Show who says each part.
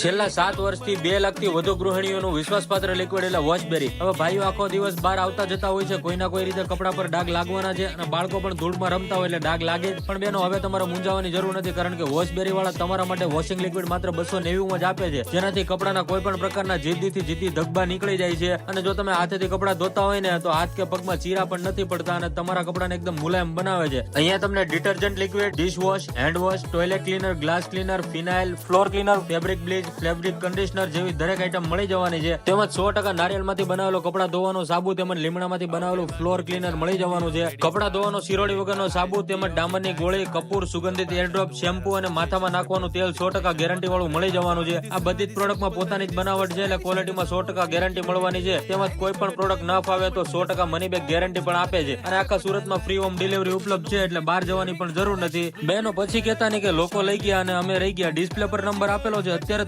Speaker 1: છેલ્લા સાત વર્ષથી બે લાખથી વધુ ગૃહિણીઓનું વિશ્વાસપાત્ર લિક્વિડ વોશબેરી હવે ભાઈઓ આખો દિવસ બહાર આવતા જતા હોય છે, કોઈના કોઈ રીતે કપડા પર ડાઘ લાગવાના છે અને બાળકો પણ ધૂળમાં રમતા હોય એટલે ડાઘ લાગે પણ બેનો, હવે તમારે મૂંઝાવાની જરૂર નથી કારણ કે વોશબેરી વાળા તમારા માટે વોશિંગ લિક્વિડ માત્ર બસો નેવું જ આપે છે. જેનાથી કપડાના કોઈ પણ પ્રકારના જીદીથી જીદ્દી ધબ્બા નીકળી જાય છે. અને જો તમે હાથેથી કપડા ધોતા હોય ને, તો હાથ કે પગમાં ચીરા પણ નથી પડતા અને તમારા કપડાને એકદમ મુલાયમ બનાવે છે. અહીંયા તમને detergent liquid dish wash hand wash toilet cleaner glass cleaner phenyl floor cleaner fabric bleach fabric conditioner જેવી દરેક આઈટમ મળી જવાની છે. તેમજ સો ટકા નારિયેળમાંથી બનાવેલો કપડા ધોવાનો સાબુ તેમજ લીમડામાંથી બનાવેલું ફ્લોર ક્લીનર મળી જવાનું છે. કપડા ધોવાનો શિરોડી વગરનો સાબુ તેમજ ડામરની ગોળી, કપૂર, સુગંધિત એરડ્રોપ શેમ્પુ અને માથામાં નાખવાનું તેલ સો ટકા ગેરંટી વાળું મળી જવાનું છે. આ બધી જ પ્રોડક્ટમાં પોતાની જ બનાવટ છે એટલે ક્વોલિટીમાં સો ટકા ગેરંટી મળવાની છે. તેમજ કોઈ પણ પ્રોડક્ટ ન ફાવે તો સો ટકા મની બેગ ગેરંટી પણ આપે છે. અને આખા સુરતમાં ફ્રી હોમ ડિલિવરી ઉપલબ્ધ છે એટલે બહાર જવાની પણ જરૂર નથી. બહેનો પછી કહેતા નહીં કે લોકો લઈ ગયા અને અમે રહી ગયા. ડિસ્પ્લે પર નંબર આપેલો છે. અત્યારે